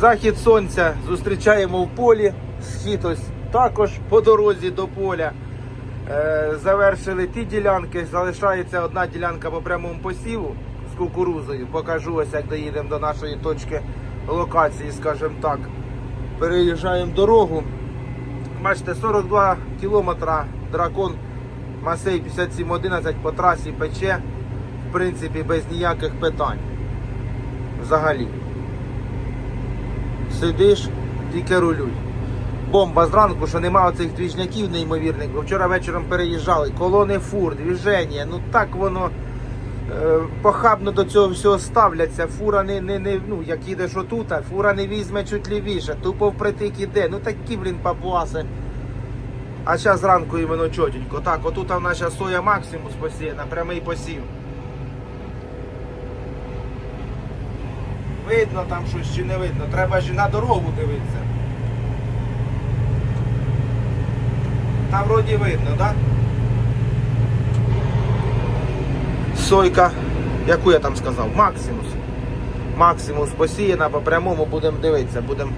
Захід сонця зустрічаємо в полі, схід ось також по дорозі до поля. Е, завершили ті ділянки, залишається одна ділянка по прямому посіву з кукурузою. Покажу ось, як доїдемо до нашої точки локації, скажімо так. Переїжджаємо дорогу. Бачите, 42 кілометра дракон Масей 5711 по трасі пече, в принципі, без ніяких питань. Взагалі. Сидиш, тільки рулюй. Бомба зранку, що нема оцих двіжняків неймовірних, бо вчора вечором переїжджали, колони фур, двіження, ну так воно е, похабно до цього всього ставляться. Фура не, не, не ну, як їдеш отут, а фура не візьме чуть лівіше, тупо впритик іде. Ну такі, блін, папуаси. А зараз зранку іменно чотенько. Так, отут у нас соя максимус посіяна, прямий посів. Видно там щось чи не видно. Треба ж і на дорогу дивитися. Там вроді видно, так? Сойка, яку я там сказав? Максимус. Максимус посіяна, по прямому будемо дивитися, будемо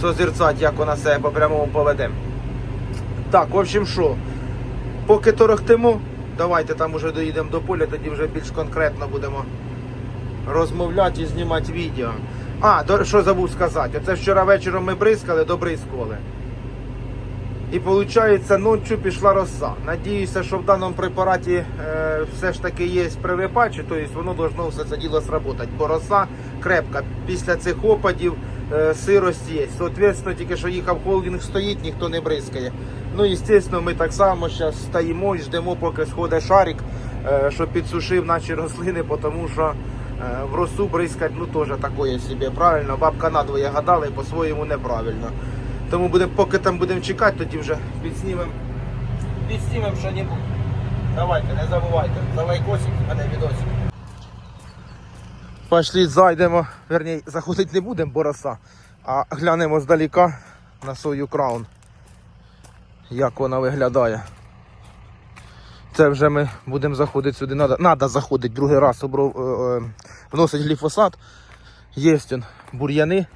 созерцати, як вона себе по прямому поведе. Так, в общем, що, поки торохтимо, давайте там уже доїдемо до поля, тоді вже більш конкретно будемо розмовляти і знімати відео. А, до, що забув сказати, оце вчора вечором ми бризкали, добризкували. І виходить, ночі пішла роса. Надіюся, що в даному препараті е, все ж таки є прилипачі, тобто воно должно все це діло сработати. Бо роса крепка. Після цих опадів е, сирость є. Соответственно, тільки що їхав холдинг стоїть, ніхто не бризкає. Ну, і, звісно, ми так само зараз стоїмо і ждемо, поки сходить шарик, е, щоб підсушив наші рослини, тому що в росу бризкать ну теж такое собі. Правильно, бабка надвоє гадала і по-своєму неправильно. Тому будемо, поки там будемо чекати, тоді вже підснімемо. Підснімемо що-небудь. Давайте, не забувайте. За лайкосик, а не відосик. Пошли зайдемо, верні, заходити не будемо, бо роса, а глянемо здаліка на свою краун. Як вона виглядає. Це вже ми будемо заходити сюди. Надо, надо заходити другий раз обров, е, е, вносить гліфосат. Є он бур'яни.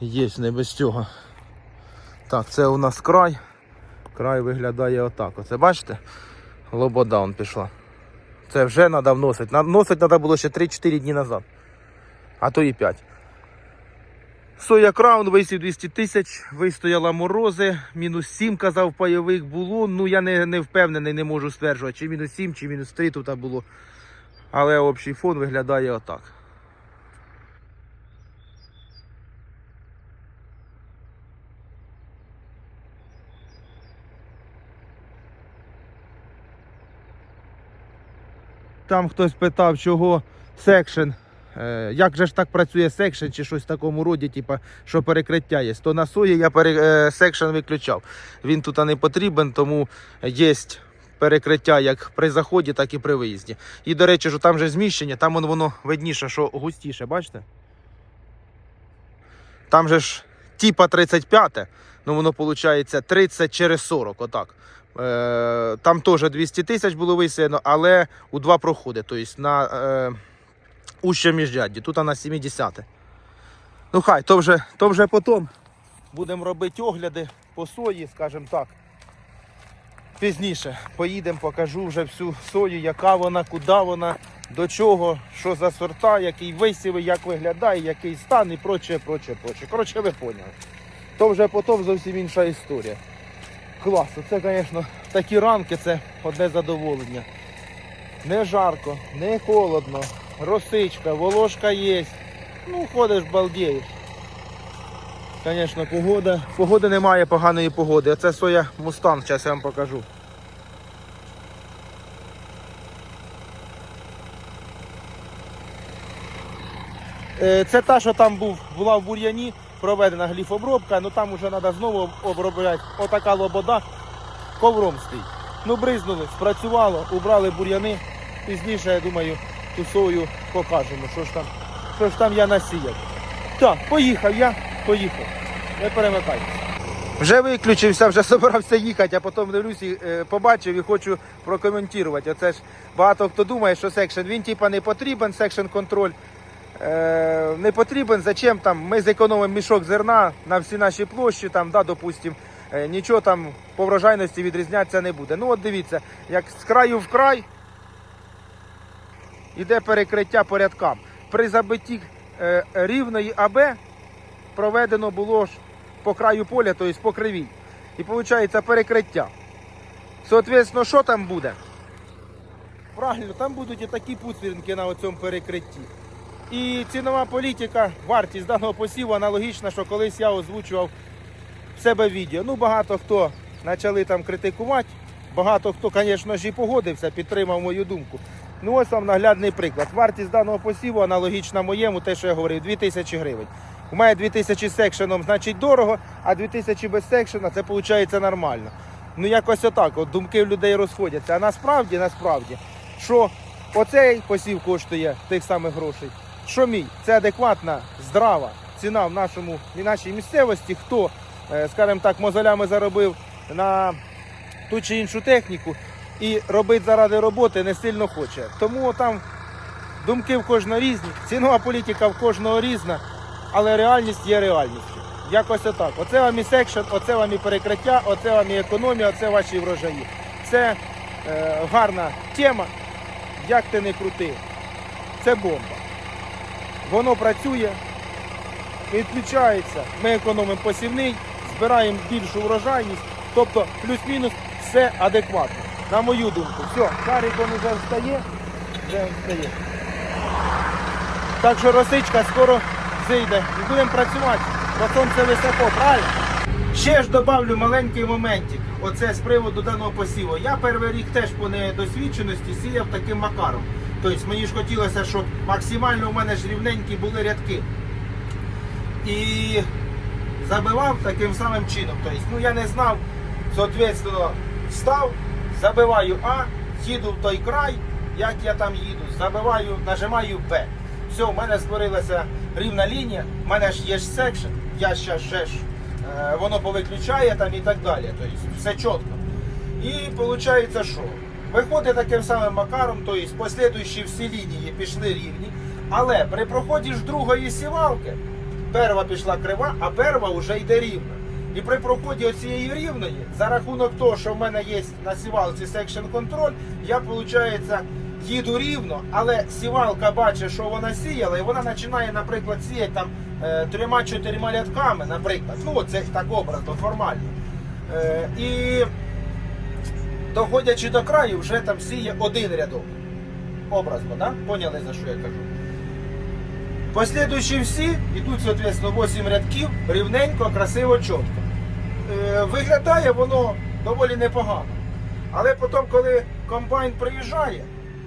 Є не без цього. Так, це у нас край. Край виглядає отак. Оце бачите? Лобода он пішла. Це вже треба вносити. Вносити треба було ще 3-4 дні назад. А то і 5. Соя краун висів 200 тисяч, вистояла морози, мінус 7, казав пайових було. Ну я не, не впевнений, не можу стверджувати, чи мінус 7, чи мінус 3 тут було. Але общий фон виглядає отак. Там хтось питав, чого секшен. Е, Як же ж так працює секшен чи щось в такому роді, типа, що перекриття є. То на сої я е, секшен виключав. Він тут не потрібен, тому є перекриття як при заході, так і при виїзді. І, до речі, що там же зміщення, там воно, видніше, що густіше, бачите? Там же ж типа 35, ну воно виходить 30 через 40, отак. Е, там теж 200 тисяч було висіяно, але у два проходи, тобто на уще міжрядді, тут на 70. Ну хай, то вже, то вже потім будемо робити огляди по сої, скажімо так. Пізніше поїдемо, покажу вже всю сою, яка вона, куди вона, до чого, що за сорта, який висів, як виглядає, який стан і проче, проче, проче. Коротше, ви поняли. То вже потім зовсім інша історія. Клас, це, звісно, такі ранки це одне задоволення. Не жарко, не холодно, росичка, волошка є. Ну, ходиш, балдієш. Звісно, погода. Погоди немає поганої погоди. Оце соя мустанг, зараз я вам покажу. Е, Це та, що там був, була в бур'яні, проведена гліфобробка, ну там вже треба знову обробляти. Отака лобода ковром стоїть. Ну, бризнули, спрацювало, убрали бур'яни. Пізніше, я думаю, ту сою покажемо, що ж там, що ж там я насіяв. Так, поїхав я, поїхав. Не перемикайтеся. Вже виключився, вже збирався їхати, а потім дивлюсь, е, побачив і хочу прокоментувати. Оце ж багато хто думає, що секшн він типа не потрібен, секшн контроль. е, не потрібен. Зачем там ми зекономимо мішок зерна на всі наші площі, там, да, допустим, е, нічого там по врожайності відрізнятися не буде. Ну от дивіться, як з краю в край іде перекриття по рядкам. При забитті е, рівної АБ проведено було ж по краю поля, тобто по кривій. І виходить перекриття. Соответственно, що там буде? Правильно, там будуть і такі пуцвіринки на цьому перекритті. І цінова політика, вартість даного посіву аналогічна, що колись я озвучував в себе відео. Ну, багато хто почали там критикувати, багато хто, звісно ж, і погодився, підтримав мою думку. Ну, ось вам наглядний приклад. Вартість даного посіву аналогічна моєму, те, що я говорив, 2000 гривень. У мене 2000 з секшеном, значить дорого, а 2000 без секшена це виходить нормально. Ну якось отак, от думки в людей розходяться. А насправді, насправді, що оцей посів коштує тих самих грошей. Що мій? Це адекватна, здрава ціна в нашому в нашій місцевості. Хто, е, скажімо так, мозолями заробив на ту чи іншу техніку і робить заради роботи не сильно хоче. Тому там думки в кожного різні, цінова політика в кожного різна, але реальність є реальністю. Якось отак. Оце вам і секшн, оце вам і перекриття, оце вам і економія, оце ваші врожаї. Це е, гарна тема. Як ти не крути, це бомба. Воно працює, відключається, ми економимо посівний, збираємо більшу врожайність, тобто плюс-мінус все адекватно. На мою думку. Все, шарик він вже встає, вже встає. Так що росичка скоро зійде і будемо працювати. Бо сонце високо, правильно? Ще ж добавлю маленький моментик. Оце з приводу даного посіву. Я перший рік теж по недосвідченості сіяв таким макаром. Тобто мені ж хотілося, щоб максимально у мене ж рівненькі були рядки. І забивав таким самим чином. Тобто, ну я не знав, соответственно, став, забиваю А, їду в той край, як я там їду, забиваю, нажимаю Б. Все, у мене створилася рівна лінія, у мене ж є ж секшн, я ще ж е, воно повиключає там і так далі. Тобто все чітко. І виходить, що виходить таким самим макаром, тобто послідуючі всі лінії пішли рівні, але при проході ж другої сівалки перва пішла крива, а перва вже йде рівна. І при проході оцієї рівної, за рахунок того, що в мене є на сівалці секшн контроль, я, виходить, їду рівно, але сівалка бачить, що вона сіяла, і вона починає, наприклад, сіяти там е, трьома-чотирма рядками, наприклад. Ну, це так образно, формально. Е, і доходячи до краю, вже там сіє один рядок. Образно, да? Поняли, за що я кажу? Послідуючі всі йдуть, соответственно, 8 рядків, рівненько, красиво, чітко. Е, виглядає воно доволі непогано. Але потім, коли комбайн приїжджає,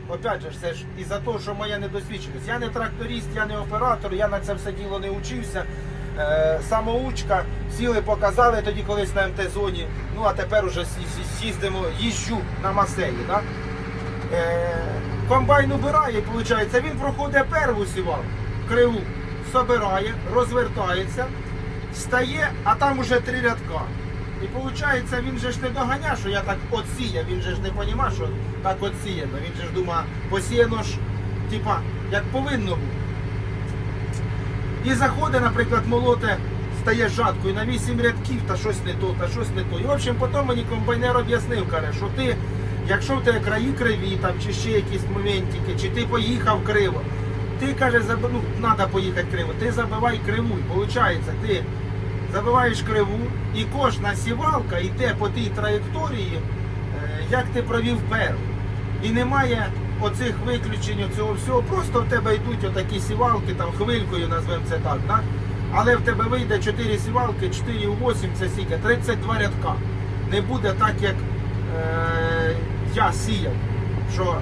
опять же, це ж із-за того, що моя недосвідченість. Я не тракторист, я не оператор, я на це все діло не учився. Е, самоучка, сіли, показали тоді колись на МТ-зоні. Ну а тепер уже їздимо, їжджу на маселі. Да? Е, комбайн убирає, виходить, він проходить перву сівалку, криву, собирає, розвертається, стає, а там уже три рядка. І виходить, він же ж не доганя, що я так отсіяв, він же ж не розуміє, що так отсіяно. Він же ж думає, посіяно ж, типа, як повинно бути. І заходить, наприклад, молоте, стає жаткою на 8 рядків, та щось не то, та щось не то. І в общем, потім мені комбайнер об'яснив, каже, що ти, якщо в тебе краї криві, там, чи ще якісь моментики, чи ти поїхав криво, ти каже, заб... ну, треба поїхати криво, ти забивай криву. І виходить, ти забиваєш криву, і кожна сівалка йде по тій траєкторії, е, як ти провів перву. І немає оцих виключень, цього всього. Просто в тебе йдуть отакі сівалки, там хвилькою назвемо це так, да? але в тебе вийде 4 сівалки, 4 у 8, це скільки? 32 рядка. Не буде так, як е, я сіяв, що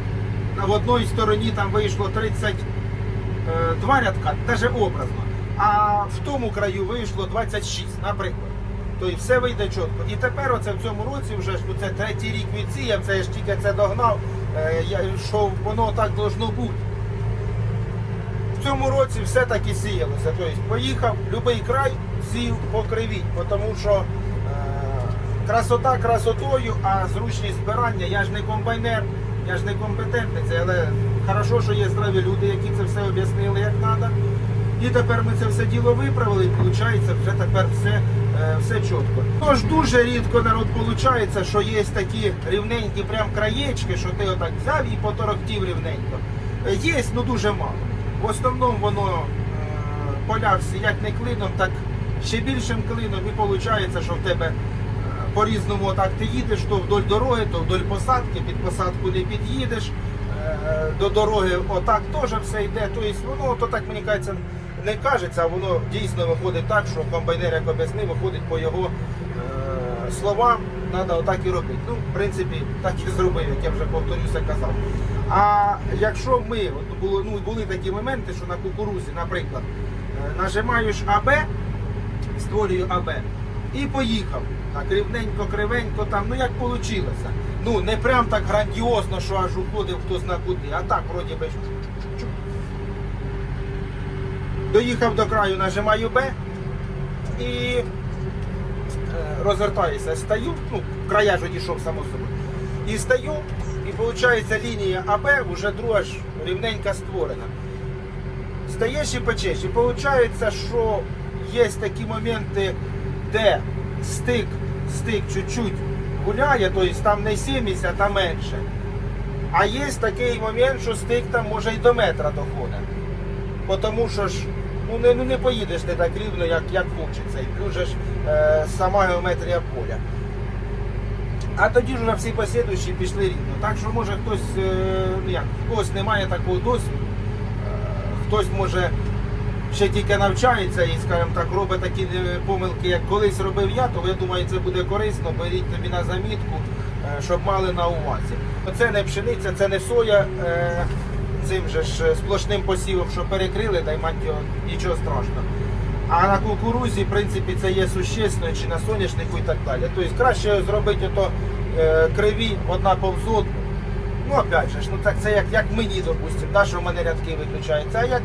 в одній стороні там вийшло 32 рядка, навіть образно, а в тому краю вийшло 26, наприклад. Тобто все вийде чітко. І тепер оце в цьому році вже ж це третій рік відсіяв, це я ж тільки це догнав, е, що воно так должно бути. В цьому році все таки сіялося. Тобто поїхав, будь-який край сів по криві, тому що е, красота красотою, а зручність збирання, я ж не комбайнер, я ж не компетентний, але Хорошо, що є здраві люди, які це все об'яснили як треба. І тепер ми це все діло виправили, і виходить, вже тепер все, е, все чітко. Тож дуже рідко народ виходить, що є такі рівненькі прям краєчки, що ти отак взяв і поторохтів рівненько. Е, Є, ну дуже мало. В основному воно е, поля всі як не клином, так ще більшим клином і виходить, що в тебе по-різному отак ти їдеш, то вдоль дороги, то вдоль посадки, під посадку не під'їдеш. До дороги отак теж все йде. Тобто воно то так мені кажеться, не кажеться, а воно дійсно виходить так, що комбайнер, як об'яснив, виходить по його е, словам, треба отак і робити. Ну, в принципі, так і зробив, як я вже повторюся казав. А якщо ми, от було, ну, були такі моменти, що на кукурузі, наприклад, е, нажимаєш АБ, створюю АБ і поїхав. Так рівненько, кривенько там, ну як вийшло. Ну не прям так грандіозно, що аж уходив хто зна куди, а так вроді би. Доїхав до краю, нажимаю Б і е, розвертаюся, стаю, ну, края ж одійшов само собою. І стаю, і виходить лінія АБ вже друга ж рівненька створена. Стаєш і печеш. І виходить, що є такі моменти, де стик, стик чуть-чуть гуляє, тобто там не 70, а менше. А є такий момент, що стик там може й до метра доходить. Тому що ж ну, не, ну, не поїдеш ти так рівно, як, як хочеться. І плюс е, сама геометрія поля. А тоді ж вже всі послідуючі пішли рівно. Так що може хтось, е, ну як, когось немає такого досвіду, е, хтось може ще тільки навчається і, скажімо так, робить такі е, помилки, як колись робив я, то я думаю, це буде корисно. Беріть тобі на замітку, е, щоб мали на увазі. Це не пшениця, це не соя. е, Цим же ж е, сплошним посівом, що перекрили, дай мать його, нічого страшного. А на кукурузі, в принципі, це є существенно, чи на соняшнику і так далі. Тобто краще зробити ото е, криві одна повзодку. Ну, опять же, ну так це як, як мені, допустимо, да, що в мене рядки виключаються. А як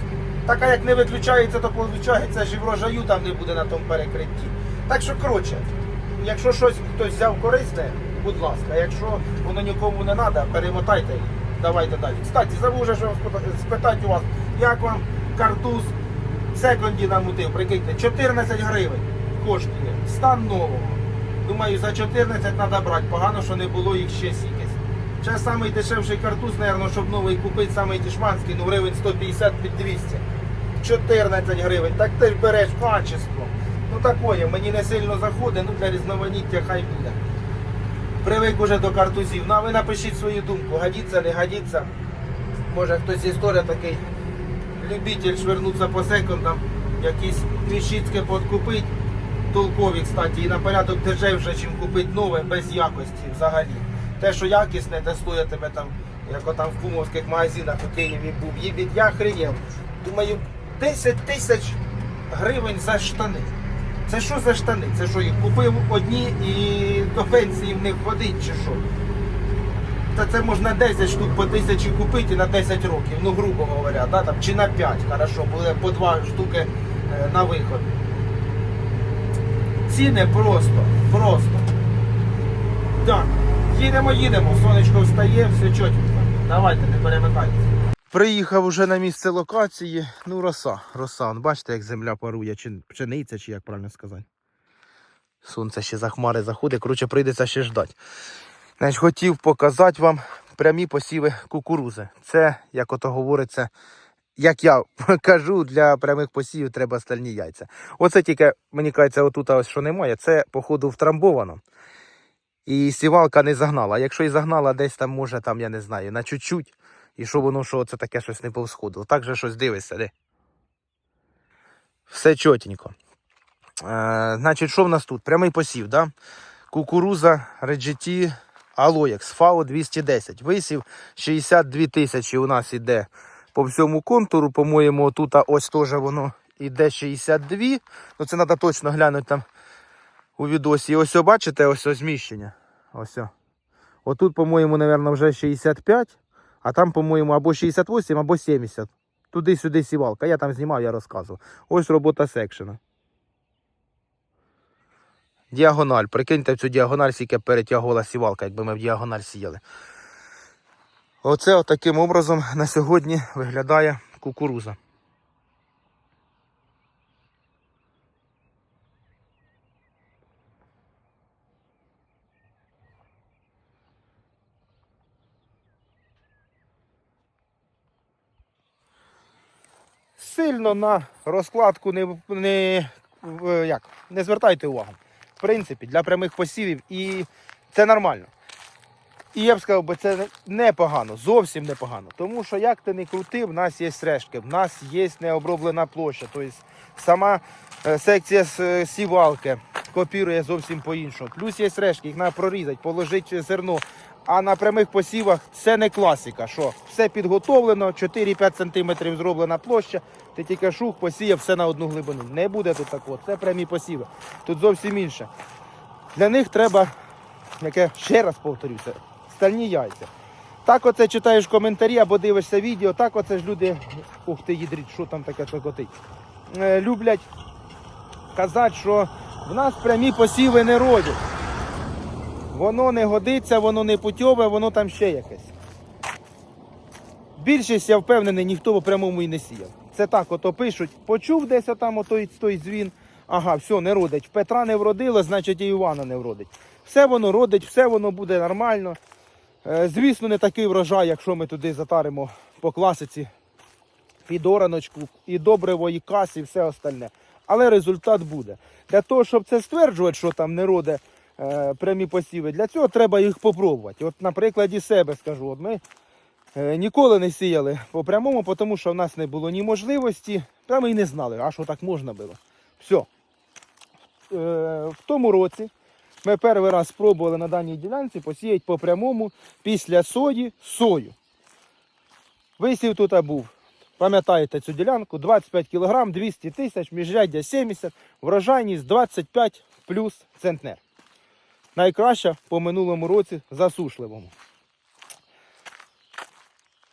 така як не виключається, то виходить, ж і врожаю там не буде на тому перекритті. Так що, коротше, якщо щось хтось взяв корисне, будь ласка, якщо воно нікому не треба, перемотайте і давайте далі. Кстати, забув вже що спитати у вас, як вам картуз секонді намутив, прикиньте, 14 гривень коштує, стан нового. Думаю, за 14 треба брати, погано, що не було їх ще сікись. Зараз самий дешевший картуз, мабуть, щоб новий купити, самий дешманський, ну гривень 150 під 200. 14 гривень, так ти ж береш качество. Ну такое, мені не сильно заходить, ну для різноманіття хай буде. Привик уже до картузів. Ну а ви напишіть свою думку, годиться, не годиться. Може хтось історія такий любитель швернутися по секундам, якісь віщицьке подкупить, толкові, кстати, і на порядок дешевше, ніж купити нове без якості взагалі. Те, що якісне, те стоїть тебе там, як отам в кумовських магазинах у Києві був. Їбіть, я хрієв. Думаю, 10 тисяч гривень за штани. Це що за штани? Це що їх купив одні і до пенсії в них ходить чи що? Та це можна 10 штук по тисячі купити на 10 років, ну грубо говоря, да, там, чи на 5, хорошо, буде по 2 штуки е, на виход. Ціни просто, просто. Так, їдемо, їдемо, сонечко встає, все чотенько. Давайте, не перемикайтеся. Приїхав уже на місце локації. Ну, роса, роса. Он, бачите, як земля парує, чи пшениця, чи як правильно сказати. Сонце ще за хмари заходить, коротше, прийдеться ще ждати. Значить, хотів показати вам прямі посіви кукурузи. Це, як ото говориться, як я кажу, для прямих посівів треба стальні яйця. Оце тільки, мені кажеться, отут ось що немає, це, походу, втрамбовано. І сівалка не загнала. Якщо і загнала десь там, може, там, я не знаю, на чуть-чуть, і що воно, що це таке щось не повсходило. Так же щось дивишся, де. Все чотенько. Е, значить, що в нас тут? Прямий посів, да? Кукуруза, реджеті, Алоєкс, ФАО 210. Висів 62 тисячі у нас іде по всьому контуру. По-моєму, тут ось теж воно іде 62. Ну це треба точно глянути там у відосі. І ось бачите, ось ось зміщення. Ось. Отут, по-моєму, мабуть, вже 65, а там, по-моєму, або 68, або 70. Туди-сюди сівалка. Я там знімав, я розказував. Ось робота секшена. Діагональ. Прикиньте в цю діагональ, скільки перетягувала сівалка, якби ми в діагональ сіяли. Оце отаким таким образом на сьогодні виглядає кукуруза. Сильно на розкладку не, не, як, не звертайте увагу. В принципі, для прямих посівів і це нормально. І я б сказав, би, це непогано, зовсім непогано. Тому що як ти не крути, в нас є решки, в нас є необроблена площа. Тобто сама е, секція е, сівалки копірує зовсім по-іншому. Плюс є решки, їх треба прорізати, положити зерно. А на прямих посівах це не класика. Що все підготовлено, 4-5 см зроблена площа, ти тільки шух, посіяв все на одну глибину. Не буде тут такого. Це прямі посіви. Тут зовсім інше. Для них треба, яке ще раз повторюся, стальні яйця. Так оце читаєш коментарі або дивишся відео, так оце ж люди, ух ти їдріть, що там таке цокотить, е, люблять казати, що в нас прямі посіви не родять. Воно не годиться, воно не путьове, воно там ще якесь. Більшість, я впевнений, ніхто в прямому і не сіяв. Це так ото пишуть, почув десь отам отой, той дзвін, ага, все, не родить. Петра не вродило, значить і Івана не вродить. Все воно родить, все воно буде нормально. Е, Звісно, не такий врожай, якщо ми туди затаримо по класиці під ораночку, і добриво, і кас, і все остальне. Але результат буде. Для того, щоб це стверджувати, що там не роде прямі посіви, для цього треба їх попробувати. От на прикладі себе скажу, от ми е, ніколи не сіяли по прямому, тому що в нас не було ні можливості, прямо і не знали, а що так можна було. Все. Е, в тому році ми перший раз спробували на даній ділянці посіяти по прямому після сої сою. Висів тут був. Пам'ятаєте цю ділянку? 25 кг, 200 тисяч, міжряддя 70, врожайність 25 плюс центнер. Найкраща по минулому році засушливому.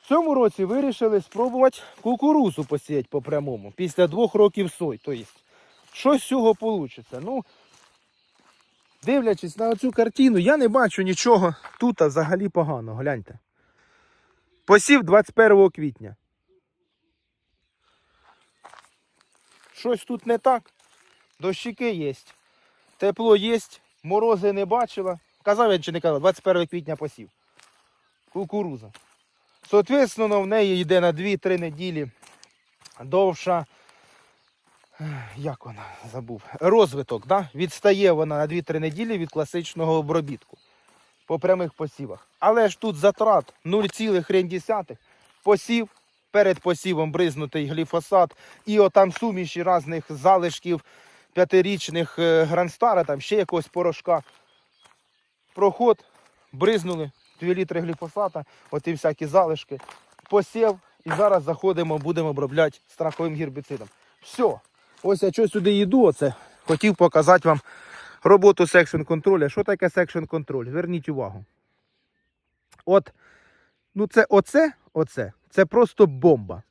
В цьому році вирішили спробувати кукурузу посіяти по прямому після двох років сой. Тобто, що з цього вийде? Ну, дивлячись на цю картину, я не бачу нічого тут взагалі поганого. Гляньте. Посів 21 квітня. Щось тут не так. Дощики є. Тепло є, морози не бачила. Казав я чи не казав, 21 квітня посів. Кукуруза. Соответственно, в неї йде на 2-3 неділі довша. Як вона забув? Розвиток, да? відстає вона на 2-3 неділі від класичного обробітку по прямих посівах. Але ж тут затрат 0,1. Посів, перед посівом бризнутий гліфосат і отам суміші різних залишків п'ятирічних е, гранстара, там ще якогось порошка. Проход, бризнули 2 літри гліфосата, оті всякі залишки. Посів і зараз заходимо, будемо обробляти страховим гербіцидом. Все. Ось я що сюди йду, оце хотів показати вам роботу секшн контролю. Що таке секшн контроль? Зверніть увагу. От, ну це оце, оце, це просто бомба.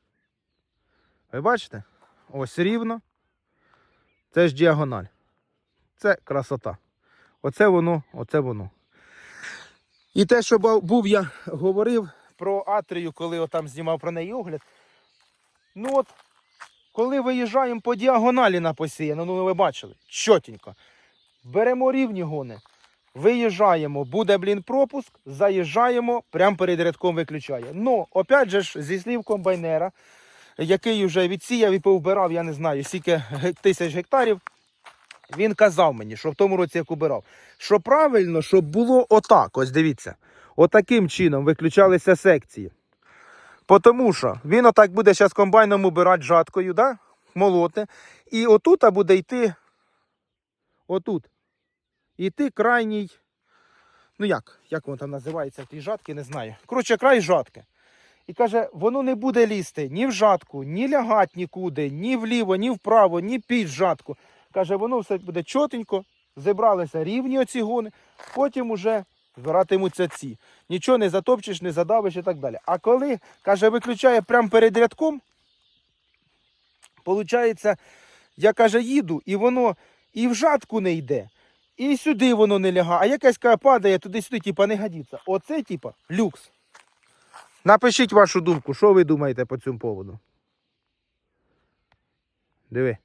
Ви бачите? Ось рівно. Це ж діагональ. Це красота. Оце воно, оце воно. І те, що був я говорив про Атрію, коли отам знімав про неї огляд. Ну от, коли виїжджаємо по діагоналі на посіяно, ну ви бачили, чотенько. Беремо рівні гони, виїжджаємо, буде, блін, пропуск, заїжджаємо, прямо перед рядком виключає. Ну, опять же ж, зі слів комбайнера, який вже відсіяв і повбирав, я не знаю, скільки тисяч гектарів, він казав мені, що в тому році як убирав, що правильно, щоб було отак, ось дивіться, отаким чином виключалися секції. Тому що він отак буде зараз комбайном убирати жаткою, да? молоти, і отут буде йти, отут, йти крайній, ну як, як воно там називається, ті жатки, не знаю. Коротше, край жатки. І каже, воно не буде лізти ні в жатку, ні лягати нікуди, ні вліво, ні вправо, ні під жатку. Каже, воно все буде чотенько, зібралися рівні оці гони, потім уже збиратимуться ці. Нічого не затопчеш, не задавиш і так далі. А коли, каже, виключає прямо перед рядком, виходить, я каже, їду, і воно і в жатку не йде, і сюди воно не лягає, а якась каже, падає туди-сюди, типа не годиться. Оце, типа, люкс. Напишіть вашу думку, що ви думаєте по цьому поводу. Диви.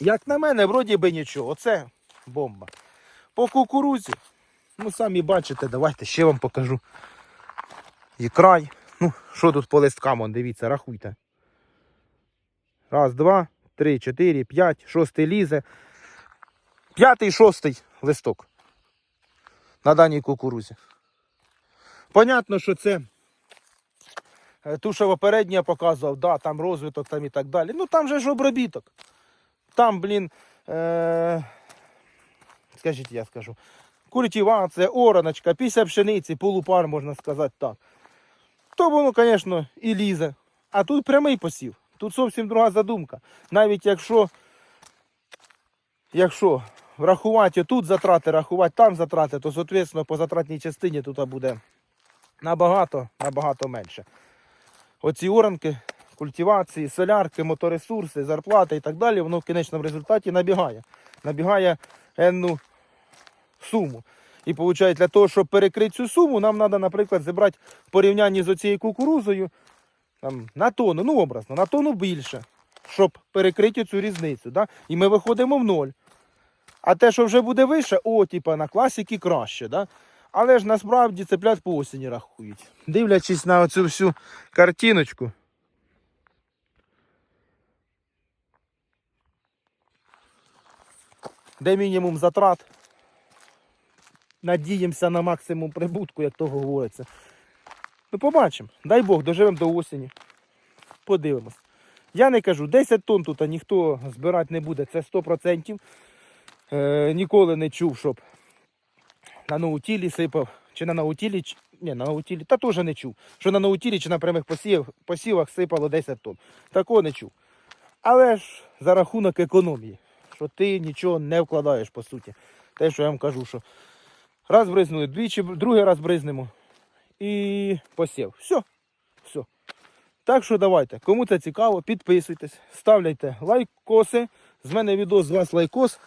Як на мене, вроді би нічого. Оце бомба. По кукурузі. Ну, самі бачите, давайте ще вам покажу. І край. Ну, що тут по листкам, он, дивіться, рахуйте. Раз, два, три, чотири, п'ять, шостий лізе. П'ятий, шостий листок. На даній кукурузі. Понятно, що це е, ту, що попередньо я показував, да, там розвиток там і так далі. Ну там же ж обробіток. Там, блін, е... скажіть, я скажу. Культивація, ораночка, після пшениці, полупар, можна сказати так. То воно, звісно, і лізе. А тут прямий посів. Тут зовсім друга задумка. Навіть якщо, якщо врахувати тут затрати, рахувати там затрати, то, соответственно, по затратній частині тут буде набагато, набагато менше. Оці оранки, культивації, солярки, моторесурси, зарплати і так далі, воно в кінечному результаті набігає. Набігає енну суму. І виходить, для того, щоб перекрити цю суму, нам треба, наприклад, зібрати в порівнянні з оцією кукурузою там, на тонну, ну образно, на тонну більше, щоб перекрити цю різницю. Да? І ми виходимо в ноль. А те, що вже буде вище, о, типа на класіки краще. Да? Але ж насправді цеплят по осені рахують. Дивлячись на оцю всю картиночку. Де мінімум затрат. Надіємося на максимум прибутку, як то говориться. Ну, побачимо. Дай Бог, доживемо до осені. Подивимось. Я не кажу, 10 тонн тут ніхто збирати не буде, це 100%. Е, ніколи не чув, щоб на наутілі сипав, чи на наутілі, чи... ні, на наутілі, та теж не чув, що на наутілі чи на прямих посівах, посівах сипало 10 тонн. Такого не чув. Але ж за рахунок економії, що ти нічого не вкладаєш, по суті. Те, що я вам кажу, що раз бризнули, двічі, другий раз бризнемо і посів. Все. Все. Так що давайте, кому це цікаво, підписуйтесь, ставляйте лайкоси. З мене відео, з вас лайкос.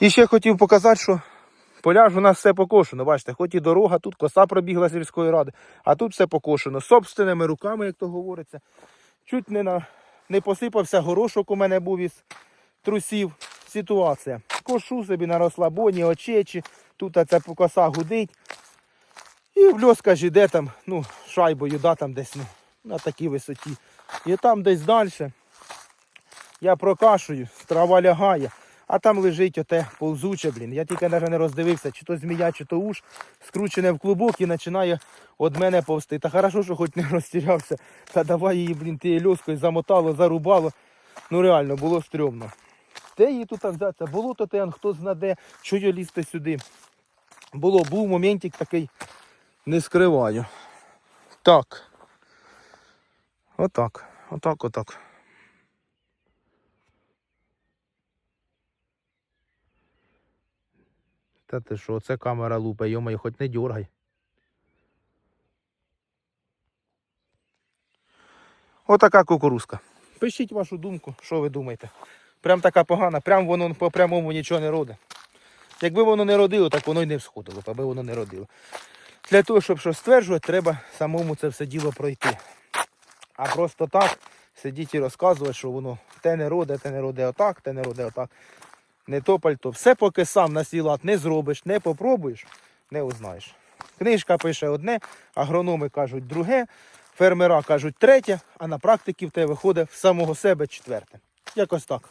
І ще хотів показати, що поля ж у нас все покошено. Бачите, хоч і дорога, тут коса пробігла з сільської ради, а тут все покошено. Собственними руками, як то говориться. Чуть не, на, не посипався горошок у мене був із трусів. Ситуація. Кошу собі на розслабоні, очечі, тут ця коса гудить. І в льоска ж іде там, ну, шайбою, да, там десь на такій висоті. І там десь далі я прокашую, трава лягає, а там лежить оте ползуче, блін. Я тільки навіть не роздивився, чи то змія, чи то уж, скручене в клубок і починає від мене повсти. Та хорошо, що хоч не розтірявся. Та давай її, блін, тією льоскою замотало, зарубало. Ну реально, було стрьомно. Де її тут взяти? Було то те, хто знаде, що я лізти сюди. Було, був моментик такий, не скриваю. Так. Отак. Отак, отак. Та ти що, це камера лупа, йомай, хоч не дергай. Отака кукурузка. Пишіть вашу думку, що ви думаєте. Прям така погана, прям воно по прямому нічого не родить. Якби воно не родило, так воно й не всходило, аби воно не родило. Для того, щоб щось стверджувати, треба самому це все діло пройти. А просто так сидіть і розказувати, що воно те не роде, те не роде отак, те не роде отак. Не то пальто. Все поки сам на свій лад не зробиш, не попробуєш, не узнаєш. Книжка пише одне, агрономи кажуть друге, фермера кажуть третє, а на практиці в тебе виходить в самого себе четверте. Якось так.